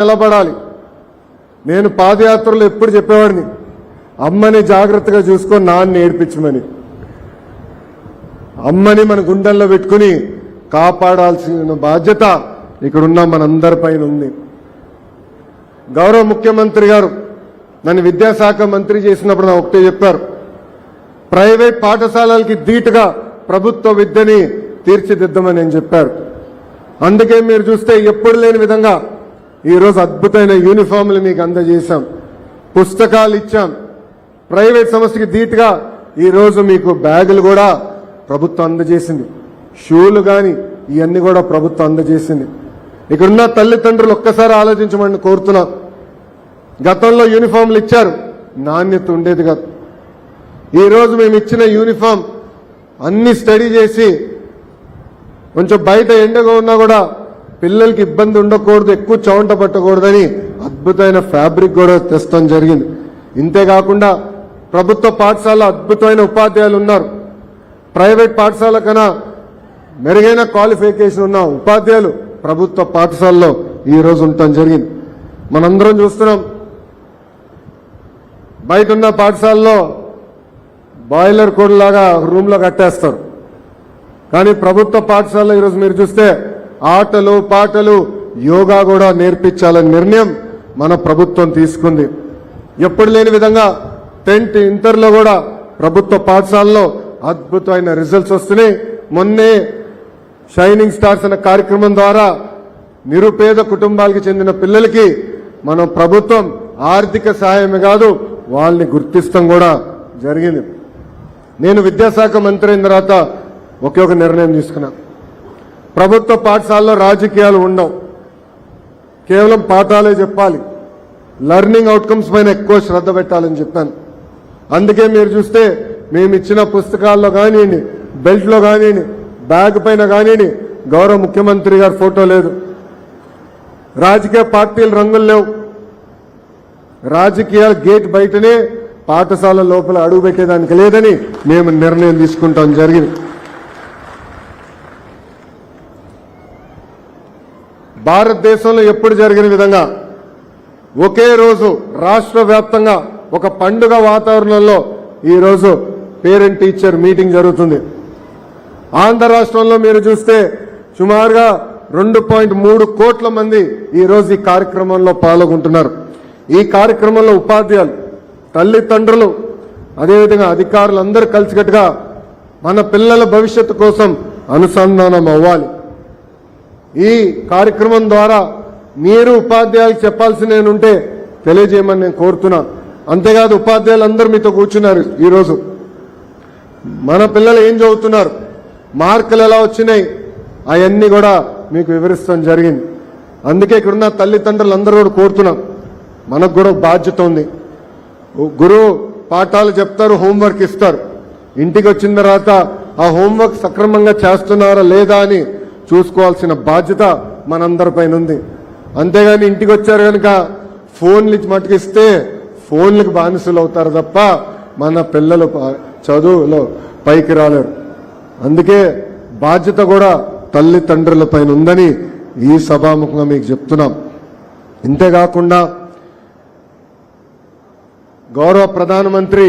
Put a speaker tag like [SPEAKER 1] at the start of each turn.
[SPEAKER 1] నిలబడాలి. నేను పాదయాత్రలో ఎప్పుడు చెప్పేవాడిని అమ్మని జాగ్రత్తగా చూసుకొని నాన్న నేర్పించమని అమ్మని మన గుండెల్లో పెట్టుకుని కాపాడాల్సిన బాధ్యత ఇక్కడున్న మనందరిపైన ఉంది. గౌరవ ముఖ్యమంత్రి గారు నన్ను విద్యాశాఖ మంత్రి చేసినప్పుడు నా ఒకటే చెప్పారు. ప్రైవేట్ పాఠశాలలకి ధీటుగా ప్రభుత్వ విద్యని తీర్చిదిద్దమని చెప్పారు. అందుకే మీరు చూస్తే ఎప్పుడు లేని విధంగా ఈరోజు అద్భుతమైన యూనిఫామ్లు మీకు అందజేశాం. పుస్తకాలు ఇచ్చాం. ప్రైవేట్ సంస్థకి ధీటుగా ఈరోజు మీకు బ్యాగులు కూడా ప్రభుత్వం అందజేసింది. షూలు కానీ ఇవన్నీ కూడా ప్రభుత్వం అందజేసింది. ఇక్కడున్న తల్లిదండ్రులు ఒక్కసారి ఆలోచించమని కోరుతున్నా. గతంలో యూనిఫామ్లు ఇచ్చారు. నాణ్యత ఉండేది కాదు. ఈరోజు మేము ఇచ్చిన యూనిఫామ్ అన్ని స్టడీ చేసి కొంచెం బయట ఎండగా ఉన్నా కూడా పిల్లలకి ఇబ్బంది ఉండకూడదు ఎక్కువ చౌంట పట్టకూడదని అద్భుతమైన ఫ్యాబ్రిక్ కూడా తెస్తాం జరిగింది. ఇంతేకాకుండా ప్రభుత్వ పాఠశాల అద్భుతమైన ఉపాధ్యాయులు ఉన్నారు. ప్రైవేట్ పాఠశాల కన్నా మెరుగైన క్వాలిఫికేషన్ ఉన్న ఉపాధ్యాయులు ప్రభుత్వ పాఠశాలలో ఈ రోజు ఉండటం జరిగింది. మనందరం చూస్తున్నాం బయట ఉన్న పాఠశాలలో బాయిలర్ కోడ్ లాగా రూమ్లో కట్టేస్తారు. కానీ ప్రభుత్వ పాఠశాలలో ఈరోజు మీరు చూస్తే ఆటలు పాటలు యోగా కూడా నేర్పించాలనే నిర్ణయం మన ప్రభుత్వం తీసుకుంది. ఎప్పుడు లేని విధంగా టెన్త్ ఇంటర్లో కూడా ప్రభుత్వ పాఠశాలలో అద్భుతమైన రిజల్ట్స్ వస్తున్నాయి. మొన్నే షైనింగ్ స్టార్స్ అనే కార్యక్రమం ద్వారా నిరుపేద కుటుంబాలకు చెందిన పిల్లలకి మనం ప్రభుత్వం ఆర్థిక సహాయమే కాదు వాళ్ళని గుర్తిస్తాం కూడా జరిగింది. నేను విద్యాశాఖ మంత్రి అయిన తర్వాత ఒకే ఒక నిర్ణయం తీసుకున్నా. ప్రభుత్వ పాఠశాలలో రాజకీయాలు ఉండవు. కేవలం పాఠాలే చెప్పాలి. లర్నింగ్ అవుట్కమ్స్ పైన ఎక్కువ శ్రద్ధ పెట్టాలని చెప్పాను. అందుకే మీరు చూస్తే మేము ఇచ్చిన పుస్తకాల్లో కానివ్వండి బెల్ట్లో కానివ్వండి బ్యాగ్ పైన కానివ్వండి గౌరవ ముఖ్యమంత్రి గారి ఫోటో లేదు. రాజకీయ పార్టీలు రంగులు లేవు. రాజకీయాల గేట్ బయటనే పాఠశాల లోపల అడుగు పెట్టేదానికి లేదని మేము నిర్ణయం తీసుకుంటాం జరిగింది. భారతదేశంలో ఎప్పుడు జరిగిన విధంగా ఒకే రోజు రాష్ట్ర వ్యాప్తంగా ఒక పండుగ వాతావరణంలో ఈరోజు పేరెంట్ టీచర్ మీటింగ్ జరుగుతుంది. ఆంధ్ర రాష్ట్రంలో మీరు చూస్తే సుమారుగా రెండు పాయింట్ మూడు కోట్ల మంది ఈరోజు ఈ కార్యక్రమంలో పాల్గొంటున్నారు. ఈ కార్యక్రమంలో ఉపాధ్యాయులు తల్లిదండ్రులు అదేవిధంగా అధికారులు అందరూ కలిసికట్టుగా మన పిల్లల భవిష్యత్తు కోసం అనుసంధానం అవ్వాలి. ఈ కార్యక్రమం ద్వారా మీరు ఉపాధ్యాయులకు చెప్పాల్సిన ఉంటే తెలియజేయమని నేను కోరుతున్నా. అంతేకాదు ఉపాధ్యాయులు అందరూ మీతో కూర్చున్నారు ఈరోజు. మన పిల్లలు ఏం చదువుతున్నారు? మార్కులు ఎలా వచ్చినాయి? అవన్నీ కూడా మీకు వివరిస్తాం జరిగింది. అందుకే ఇక్కడున్న తల్లిదండ్రులు అందరూ కూడా కోరుతున్నాం. మనకు కూడా బాధ్యత ఉంది. గురువు పాఠాలు చెప్తారు హోంవర్క్ ఇస్తారు. ఇంటికి వచ్చిన తర్వాత ఆ హోంవర్క్ సక్రమంగా చేస్తున్నారా లేదా అని చూసుకోవాల్సిన బాధ్యత మనందరిపైన ఉంది. అంతేగాని ఇంటికి వచ్చారు కనుక ఫోన్లు ఇచ్చి మటుకిస్తే ఫోన్లకు బానిసలు అవుతారు తప్ప మన పిల్లలు చదువులో పైకి రాలేరు. అందుకే బాధ్యత కూడా తల్లిదండ్రుల పైన ఉందని ఈ సభాముఖంగా మీకు చెప్తున్నాం. ఇంతేకాకుండా గౌరవ ప్రధానమంత్రి